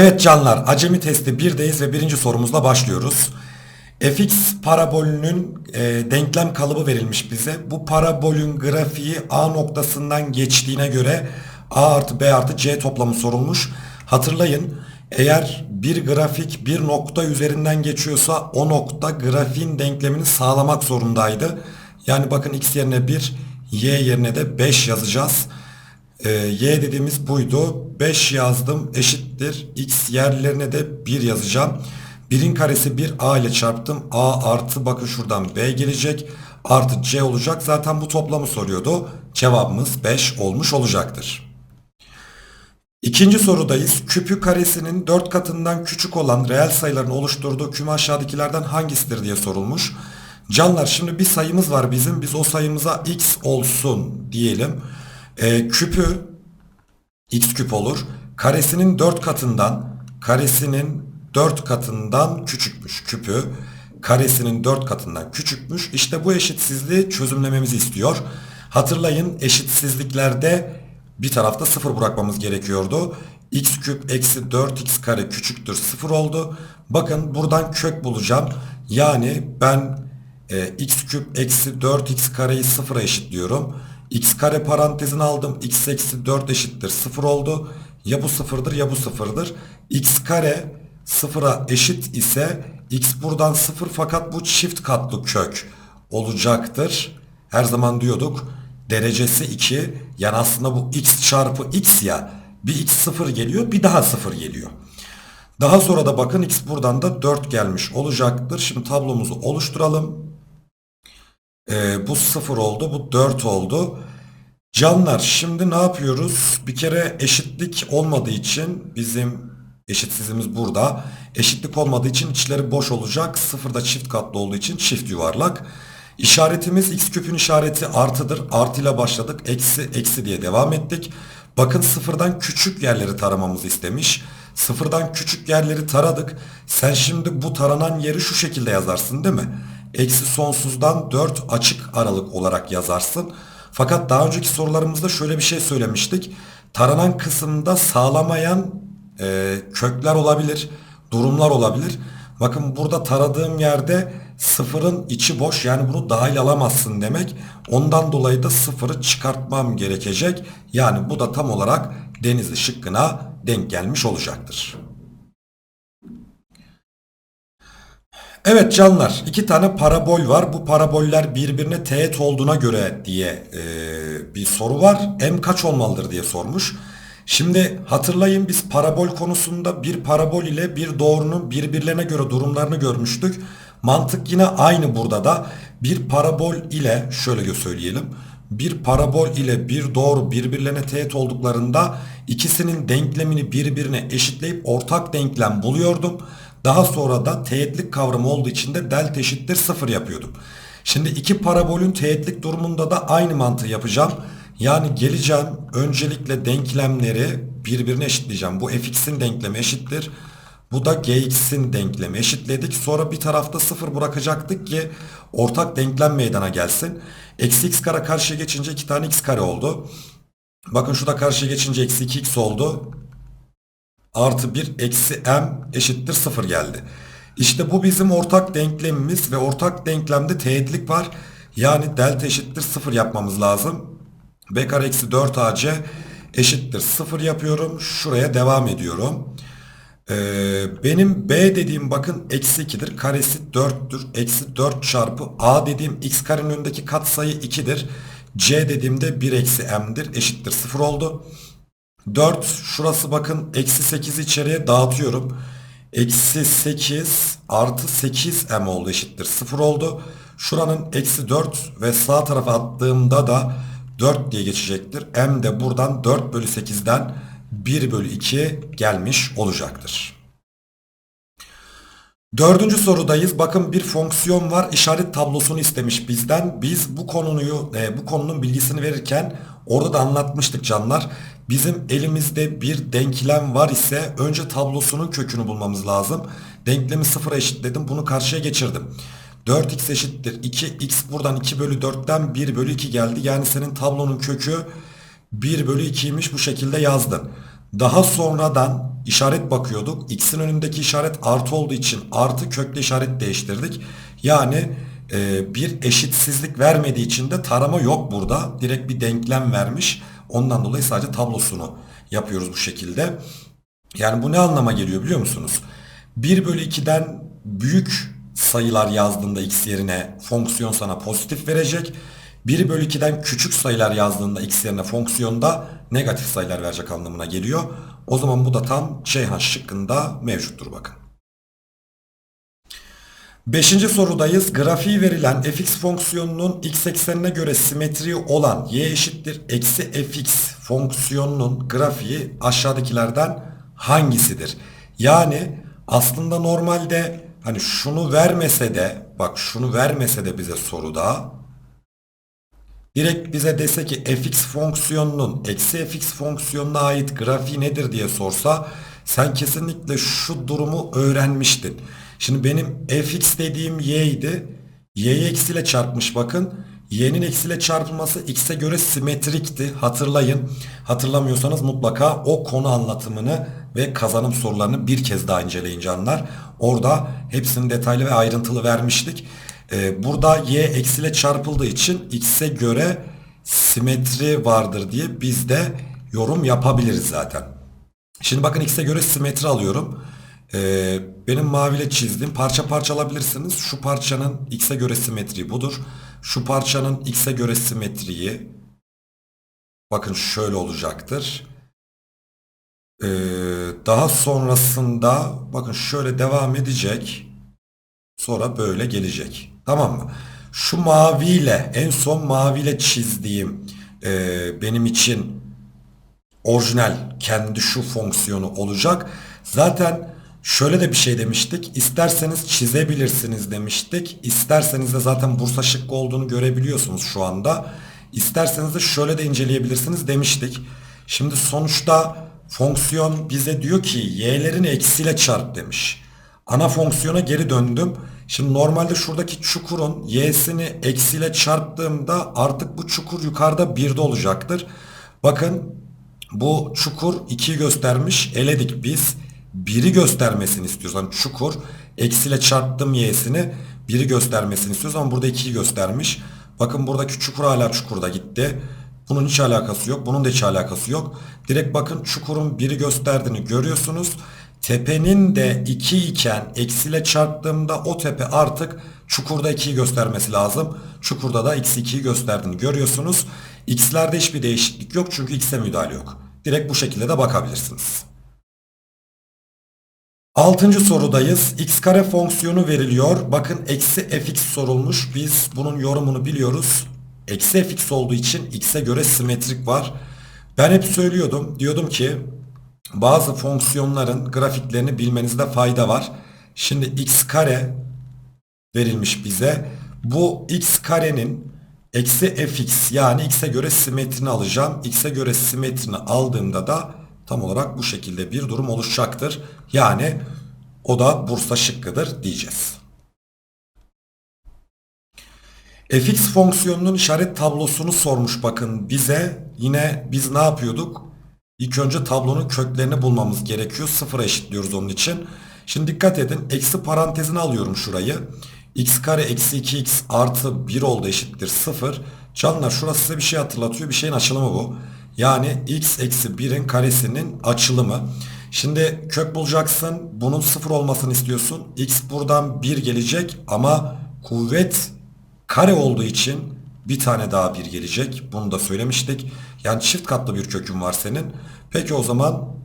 Evet canlar, acemi testi 1'deyiz ve birinci sorumuzla başlıyoruz. fx parabolünün e, denklem kalıbı verilmiş bize. Bu parabolün grafiği A noktasından geçtiğine göre A artı B artı C toplamı sorulmuş. Hatırlayın, eğer bir grafik bir nokta üzerinden geçiyorsa o nokta grafiğin denklemini sağlamak zorundaydı. Yani bakın x yerine 1, y yerine de 5 yazacağız. Ee, y dediğimiz buydu. 5 yazdım eşittir. X yerlerine de 1 yazacağım. 1'in karesi 1 a ile çarptım. a artı bakın şuradan b gelecek. Artı c olacak. Zaten bu toplamı soruyordu. Cevabımız 5 olmuş olacaktır. İkinci sorudayız. Küpü karesinin 4 katından küçük olan reel sayıların oluşturduğu küme aşağıdakilerden hangisidir diye sorulmuş. Canlar şimdi bir sayımız var bizim. Biz o sayımıza x olsun diyelim. Ee, küpü x küp olur. Karesinin 4 katından karesinin 4 katından küçükmüş küpü. Karesinin 4 katından küçükmüş. İşte bu eşitsizliği çözümlememizi istiyor. Hatırlayın eşitsizliklerde bir tarafta 0 bırakmamız gerekiyordu. x küp eksi 4x kare küçüktür 0 oldu. Bakın buradan kök bulacağım. Yani ben e, x küp eksi 4x kareyi 0'a eşitliyorum. X kare parantezini aldım. x eksi 4 eşittir 0 oldu. Ya bu sıfırdır ya bu sıfırdır. x kare sıfıra eşit ise x buradan 0 fakat bu çift katlı kök olacaktır. Her zaman diyorduk derecesi 2 yani aslında bu x çarpı x ya bir x 0 geliyor bir daha 0 geliyor. Daha sonra da bakın x buradan da 4 gelmiş olacaktır. Şimdi tablomuzu oluşturalım. Ee, bu 0 oldu bu 4 oldu. Canlar şimdi ne yapıyoruz? Bir kere eşitlik olmadığı için bizim eşitsizimiz burada. Eşitlik olmadığı için içleri boş olacak. Sıfırda çift katlı olduğu için çift yuvarlak. İşaretimiz x küpün işareti artıdır. Artıyla başladık. Eksi eksi diye devam ettik. Bakın sıfırdan küçük yerleri taramamızı istemiş. Sıfırdan küçük yerleri taradık. Sen şimdi bu taranan yeri şu şekilde yazarsın değil mi? Eksi sonsuzdan 4 açık aralık olarak yazarsın. Fakat daha önceki sorularımızda şöyle bir şey söylemiştik. Taranan kısımda sağlamayan e, kökler olabilir, durumlar olabilir. Bakın burada taradığım yerde sıfırın içi boş yani bunu dahil alamazsın demek. Ondan dolayı da sıfırı çıkartmam gerekecek. Yani bu da tam olarak denizli şıkkına denk gelmiş olacaktır. Evet canlar iki tane parabol var. Bu paraboller birbirine teğet olduğuna göre diye e, bir soru var. M kaç olmalıdır diye sormuş. Şimdi hatırlayın biz parabol konusunda bir parabol ile bir doğrunun birbirlerine göre durumlarını görmüştük. Mantık yine aynı burada da. Bir parabol ile şöyle söyleyelim. Bir parabol ile bir doğru birbirlerine teğet olduklarında ikisinin denklemini birbirine eşitleyip ortak denklem buluyordum. Daha sonra da teğetlik kavramı olduğu için de delta eşittir 0 yapıyordum. Şimdi iki parabolün teğetlik durumunda da aynı mantığı yapacağım. Yani geleceğim öncelikle denklemleri birbirine eşitleyeceğim. Bu fx'in denklemi eşittir. Bu da gx'in denklemi eşitledik. Sonra bir tarafta 0 bırakacaktık ki ortak denklem meydana gelsin. Eksi x kare karşıya geçince 2 tane x kare oldu. Bakın şurada karşıya geçince eksi 2x oldu. Artı 1 eksi m eşittir 0 geldi. İşte bu bizim ortak denklemimiz ve ortak denklemde teğetlik var. Yani delta eşittir 0 yapmamız lazım. b kare eksi 4ac eşittir 0 yapıyorum. Şuraya devam ediyorum. Ee, benim b dediğim bakın eksi 2'dir. Karesi 4'tür. Eksi 4 çarpı a dediğim x karenin önündeki katsayı 2'dir. c dediğimde 1 eksi m'dir. Eşittir 0 oldu. 4 şurası bakın eksi 8 içeriye dağıtıyorum. Eksi 8 artı 8 m oldu eşittir 0 oldu. Şuranın eksi 4 ve sağ tarafa attığımda da 4 diye geçecektir. M de buradan 4 bölü 8'den 1 bölü 2 gelmiş olacaktır. Dördüncü sorudayız. Bakın bir fonksiyon var. İşaret tablosunu istemiş bizden. Biz bu konuyu, e, bu konunun bilgisini verirken orada da anlatmıştık canlar. Bizim elimizde bir denklem var ise önce tablosunun kökünü bulmamız lazım. Denklemi sıfıra eşitledim. Bunu karşıya geçirdim. 4x eşittir 2x buradan 2 bölü 4'ten 1 bölü 2 geldi. Yani senin tablonun kökü 1 bölü 2'ymiş bu şekilde yazdın. Daha sonradan işaret bakıyorduk. X'in önündeki işaret artı olduğu için artı kökle işaret değiştirdik. Yani e, bir eşitsizlik vermediği için de tarama yok burada. Direkt bir denklem vermiş. Ondan dolayı sadece tablosunu yapıyoruz bu şekilde. Yani bu ne anlama geliyor biliyor musunuz? 1 bölü 2'den büyük sayılar yazdığında x yerine fonksiyon sana pozitif verecek. 1 bölü 2'den küçük sayılar yazdığında x yerine fonksiyonda negatif sayılar verecek anlamına geliyor. O zaman bu da tam Ceyhan şıkkında mevcuttur bakın. Beşinci sorudayız. Grafiği verilen fx fonksiyonunun x eksenine göre simetri olan y eşittir eksi fx fonksiyonunun grafiği aşağıdakilerden hangisidir? Yani aslında normalde hani şunu vermese de bak şunu vermese de bize soruda direkt bize dese ki fx fonksiyonunun eksi fx fonksiyonuna ait grafiği nedir diye sorsa sen kesinlikle şu durumu öğrenmiştin. Şimdi benim fx dediğim y idi. y'yi eksiyle çarpmış bakın. y'nin eksiyle çarpılması x'e göre simetrikti. Hatırlayın. Hatırlamıyorsanız mutlaka o konu anlatımını ve kazanım sorularını bir kez daha inceleyin canlar. Orada hepsini detaylı ve ayrıntılı vermiştik. Ee, burada y eksiyle çarpıldığı için x'e göre simetri vardır diye biz de yorum yapabiliriz zaten. Şimdi bakın x'e göre simetri alıyorum. Ee, benim maviyle çizdiğim parça parça alabilirsiniz. Şu parçanın x'e göre simetriği budur. Şu parçanın x'e göre simetriği bakın şöyle olacaktır. Ee, daha sonrasında bakın şöyle devam edecek. Sonra böyle gelecek. Tamam mı? Şu maviyle en son maviyle çizdiğim e, benim için orijinal kendi şu fonksiyonu olacak. Zaten şöyle de bir şey demiştik. İsterseniz çizebilirsiniz demiştik. İsterseniz de zaten Bursa şıkkı olduğunu görebiliyorsunuz şu anda. İsterseniz de şöyle de inceleyebilirsiniz demiştik. Şimdi sonuçta fonksiyon bize diyor ki y'lerin eksiyle çarp demiş. Ana fonksiyona geri döndüm. Şimdi normalde şuradaki çukurun y'sini eksiyle çarptığımda artık bu çukur yukarıda 1'de olacaktır. Bakın bu çukur 2'yi göstermiş. Eledik biz. 1'i göstermesini istiyoruz. Yani çukur eksiyle çarptım y'sini 1'i göstermesini istiyoruz ama burada 2'yi göstermiş. Bakın buradaki çukur hala çukurda gitti. Bunun hiç alakası yok. Bunun da hiç alakası yok. Direkt bakın çukurun 1'i gösterdiğini görüyorsunuz. Tepenin de 2 iken eksiyle çarptığımda o tepe artık çukurda 2'yi göstermesi lazım. Çukurda da x 2'yi gösterdiğini görüyorsunuz. X'lerde hiçbir değişiklik yok çünkü x'e müdahale yok. Direkt bu şekilde de bakabilirsiniz. Altıncı sorudayız. x kare fonksiyonu veriliyor. Bakın eksi fx sorulmuş. Biz bunun yorumunu biliyoruz. Eksi fx olduğu için x'e göre simetrik var. Ben hep söylüyordum. Diyordum ki bazı fonksiyonların grafiklerini bilmenizde fayda var. Şimdi x kare verilmiş bize. Bu x karenin eksi fx yani x'e göre simetrini alacağım. x'e göre simetrini aldığımda da tam olarak bu şekilde bir durum oluşacaktır. Yani o da Bursa şıkkıdır diyeceğiz. fx fonksiyonunun işaret tablosunu sormuş bakın bize. Yine biz ne yapıyorduk? İlk önce tablonun köklerini bulmamız gerekiyor. Sıfıra eşitliyoruz onun için. Şimdi dikkat edin. Eksi parantezini alıyorum şurayı. x kare eksi 2x artı 1 oldu eşittir 0. Canlar şurası size bir şey hatırlatıyor. Bir şeyin açılımı bu. Yani x eksi 1'in karesinin açılımı. Şimdi kök bulacaksın. Bunun 0 olmasını istiyorsun. x buradan 1 gelecek ama kuvvet kare olduğu için bir tane daha 1 gelecek. Bunu da söylemiştik. Yani çift katlı bir kökün var senin. Peki o zaman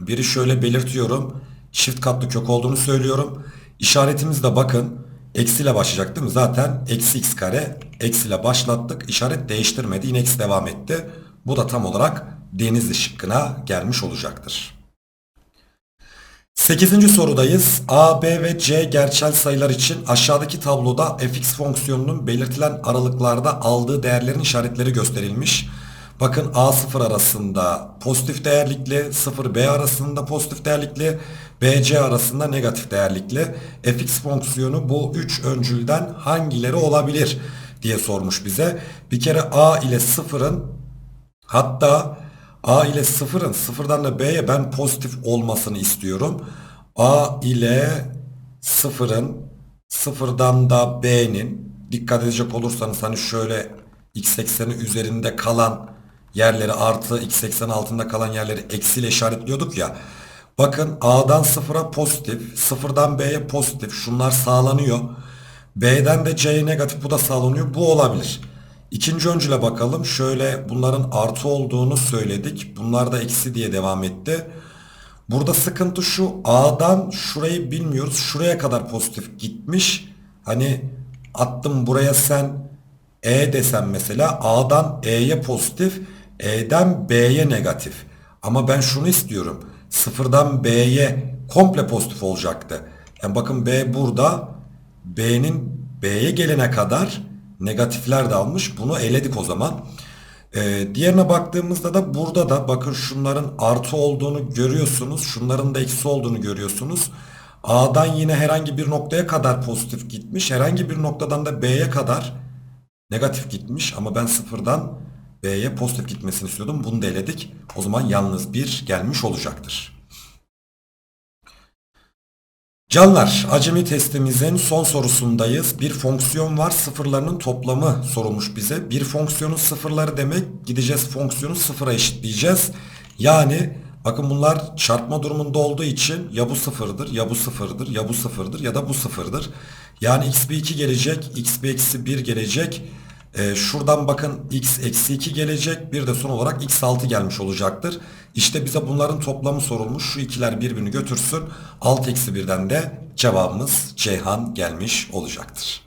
biri şöyle belirtiyorum. Çift katlı kök olduğunu söylüyorum. İşaretimiz de bakın eksiyle başlayacak değil mi? Zaten eksi x kare eksiyle başlattık. İşaret değiştirmedi. Yine eksi devam etti. Bu da tam olarak denizli şıkkına gelmiş olacaktır. 8. sorudayız. A, B ve C gerçel sayılar için aşağıdaki tabloda fx fonksiyonunun belirtilen aralıklarda aldığı değerlerin işaretleri gösterilmiş. Bakın A0 arasında pozitif değerlikli, 0B arasında pozitif değerlikli, BC arasında negatif değerlikli. fx fonksiyonu bu 3 öncülden hangileri olabilir diye sormuş bize. Bir kere A ile 0'ın hatta A ile sıfırın sıfırdan da B'ye ben pozitif olmasını istiyorum. A ile sıfırın sıfırdan da B'nin dikkat edecek olursanız hani şöyle x ekseni üzerinde kalan yerleri artı x eksen altında kalan yerleri eksiyle işaretliyorduk ya. Bakın A'dan sıfıra pozitif, sıfırdan B'ye pozitif. Şunlar sağlanıyor. B'den de C'ye negatif bu da sağlanıyor. Bu olabilir. İkinci öncüle bakalım. Şöyle bunların artı olduğunu söyledik. Bunlar da eksi diye devam etti. Burada sıkıntı şu. A'dan şurayı bilmiyoruz. Şuraya kadar pozitif gitmiş. Hani attım buraya sen E desem mesela A'dan E'ye pozitif, E'den B'ye negatif. Ama ben şunu istiyorum. Sıfırdan B'ye komple pozitif olacaktı. Yani bakın B burada. B'nin B'ye gelene kadar negatifler de almış. Bunu eledik o zaman. Ee, diğerine baktığımızda da burada da bakın şunların artı olduğunu görüyorsunuz. Şunların da eksi olduğunu görüyorsunuz. A'dan yine herhangi bir noktaya kadar pozitif gitmiş. Herhangi bir noktadan da B'ye kadar negatif gitmiş. Ama ben sıfırdan B'ye pozitif gitmesini istiyordum. Bunu da eledik. O zaman yalnız bir gelmiş olacaktır. Canlar, acemi testimizin son sorusundayız. Bir fonksiyon var, sıfırlarının toplamı sorulmuş bize. Bir fonksiyonun sıfırları demek, gideceğiz fonksiyonu sıfıra eşitleyeceğiz. Yani bakın bunlar çarpma durumunda olduğu için ya bu sıfırdır, ya bu sıfırdır, ya bu sıfırdır ya da bu sıfırdır. Yani x bir 2 gelecek, x bir eksi 1 gelecek. Ee, şuradan bakın x eksi 2 gelecek. Bir de son olarak x 6 gelmiş olacaktır. İşte bize bunların toplamı sorulmuş. Şu ikiler birbirini götürsün. 6 eksi 1'den de cevabımız Ceyhan gelmiş olacaktır.